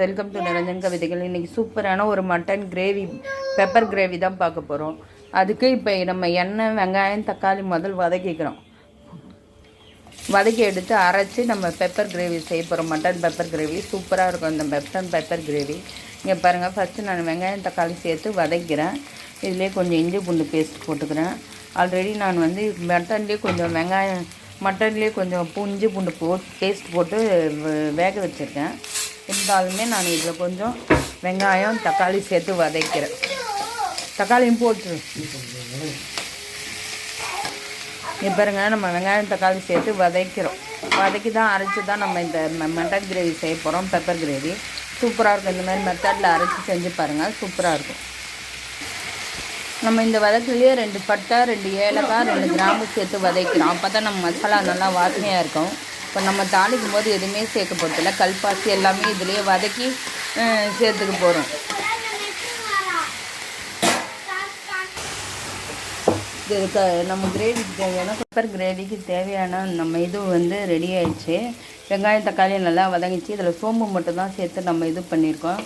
Welcome to Niranjan கவிதைகள் இன்றைக்கி சூப்பரான ஒரு மட்டன் கிரேவி பெப்பர் கிரேவி தான் பார்க்க போகிறோம் அதுக்கு இப்போ நம்ம எண்ணெய் வெங்காயம் தக்காளி முதல் வதக்கிக்கிறோம். வதக்கி எடுத்து அரைச்சி நம்ம பெப்பர் கிரேவி செய்ய போகிறோம் மட்டன் பெப்பர் கிரேவி சூப்பராக இருக்கும் இந்த மட்டன் பெப்பர் கிரேவி இங்கே பாருங்கள் ஃபஸ்ட்டு நான் வெங்காயம் தக்காளி சேர்த்து வதக்கிறேன். இதுலேயே கொஞ்சம் இஞ்சி பூண்டு பேஸ்ட் போட்டுக்கிறேன். ஆல்ரெடி நான் வந்து மட்டன்லேயே கொஞ்சம் வெங்காயம் மட்டன்லேயே கொஞ்சம் பூஞ்சி பூண்டு போ பேஸ்ட் போட்டு வேக வச்சுருக்கேன். இருந்தாலுமே நான் இதில் கொஞ்சம் வெங்காயம் தக்காளி சேர்த்து வதக்கிறேன். தக்காளியும் போட்டு இங்கே பாருங்க நம்ம வெங்காயம் தக்காளி சேர்த்து வதக்கிறோம். வதக்கி தான் அரைச்சி தான் நம்ம இந்த மட்டன் கிரேவி செய்ய போகிறோம் பெப்பர் கிரேவி. சூப்பராக இருக்கும். இந்த மாதிரி மெத்தடில் அரைச்சி செஞ்சு பாருங்கள் சூப்பராக இருக்கும். நம்ம இந்த வதக்குலேயே ரெண்டு பட்டை ரெண்டு ஏலக்காய் ரெண்டு கிராம்பு சேர்த்து வதக்கிறோம். அப்போ தான் நம்ம மசாலா நல்லா வாசனையாக இருக்கும். இப்போ நம்ம தாளிக்கும் போது எதுவுமே சேர்க்க போகிறதில்ல கல்பாசி எல்லாமே இதுலேயே வதக்கி சேர்த்துக்க போகிறோம் இது நம்ம கிரேவிக்கு தேவையான பெப்பர் கிரேவிக்கு தேவையான நம்ம இது வந்து ரெடி ஆயிடுச்சு. வெங்காயம் தக்காளி நல்லா வதங்கிச்சு. இதில் சோம்பு மட்டும் தான் சேர்த்து நம்ம இது பண்ணியிருக்கோம்.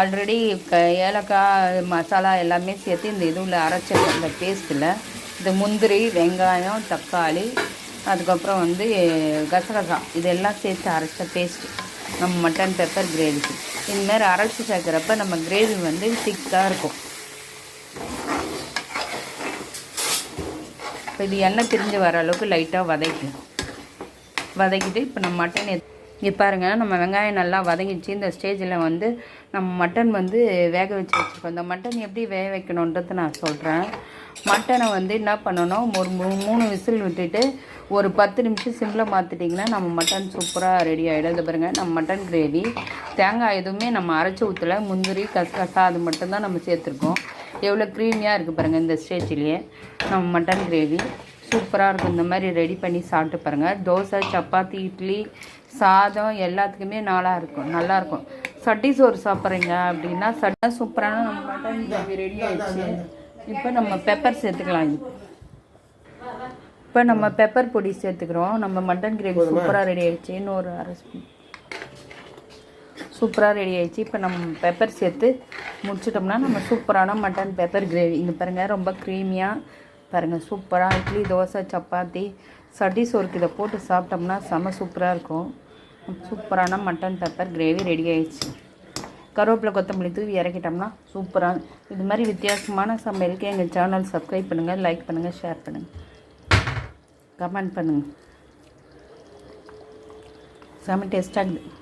ஆல்ரெடி க ஏலக்காய் மசாலா எல்லாமே சேர்த்து இந்த இதுவில் அரைச்ச அந்த பேஸ்ட்டில் இந்த முந்திரி வெங்காயம் தக்காளி அதுக்கப்புறம் வந்து கசகசா. இதெல்லாம் சேர்த்து அரைச்ச பேஸ்ட்டு நம்ம மட்டன் பெப்பர் கிரேவிக்கு இந்தமாரி அரைச்சி சேர்க்குறப்ப நம்ம கிரேவி வந்து திக்காக இருக்கும். இப்போ இது எண்ணெய் திரிஞ்சு வர அளவுக்கு லைட்டாக வதக்கணும் வதக்கிட்டு இப்போ நம்ம மட்டன் இங்கே பாருங்கள் நம்ம வெங்காயம் நல்லா வதங்கிச்சு இந்த ஸ்டேஜில் வந்து நம்ம மட்டன் வந்து வேக வச்சு வச்சுருக்கோம். இந்த மட்டன் எப்படி வேக வைக்கணுன்றது நான் சொல்கிறேன் மட்டனை வந்து என்ன பண்ணணும்? ஒரு மூணு விசில் விட்டுட்டு ஒரு பத்து நிமிஷம் சிம்மில் மாற்றிட்டிங்கன்னா நம்ம மட்டன் சூப்பராக ரெடி ஆகிடும் இது பாருங்கள் நம்ம மட்டன் கிரேவி தேங்காய் எதுவுமே நம்ம அரைச்சி ஊற்றல முந்திரி கசகசா அது மட்டும்தான் நம்ம சேர்த்துருக்கோம். எவ்வளோ க்ரீமியாக இருக்குது பாருங்கள் இந்த ஸ்டேஜ்லேயே நம்ம மட்டன் கிரேவி சூப்பராக இருக்கும். இந்த மாதிரி ரெடி பண்ணி சாப்பிட்டு பாருங்கள் தோசை சப்பாத்தி இட்லி சாதம் எல்லாத்துக்குமே நல்லா இருக்கும். நல்லாயிருக்கும் சட்டி சோறு சாப்பிட்றீங்க அப்படின்னா சட்டா சூப்பரான நம்ம மட்டன் கிரேவி ரெடி ஆயிடுச்சு. இப்போ நம்ம பெப்பர் சேர்த்துக்கலாம் இது. இப்போ நம்ம பெப்பர் பொடி சேர்த்துக்கிறோம். நம்ம மட்டன் கிரேவி சூப்பராக ரெடி ஆயிடுச்சு. இன்னொரு அரை ஸ்பூன். சூப்பராக ரெடி ஆயிடுச்சு. இப்போ நம்ம பெப்பர் சேர்த்து முடிச்சிட்டோம்னா நம்ம சூப்பரான மட்டன் பெப்பர் கிரேவி இங்கே பாருங்கள் ரொம்ப க்ரீமியாக பாருங்கள் சூப்பராக இட்லி தோசை சப்பாத்தி சட்டி சோறுக்கு இதை போட்டு சாப்பிட்டோம்னா செம சூப்பராக இருக்கும். சூப்பரான மட்டன் பெப்பர் கிரேவி ரெடி ஆயிடுச்சு. கருவேப்பிலை கொத்தமல்லி தூவி இறக்கிட்டோம்னா சூப்பராக இது மாதிரி வித்தியாசமான சமையலுக்கு எங்கள் சேனல் சப்ஸ்கிரைப் பண்ணுங்கள் லைக் பண்ணுங்கள் ஷேர் பண்ணுங்கள் கமெண்ட் பண்ணுங்கள் செம டேஸ்ட்டாக இருக்குது